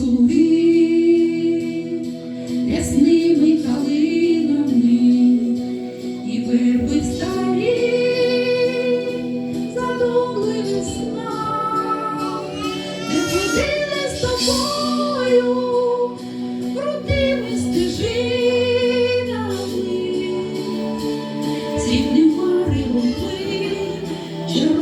луги, ясними калинами і верби старі, задумливим сна, де ходили з тобою, крутими стежинами, світним марилом пили.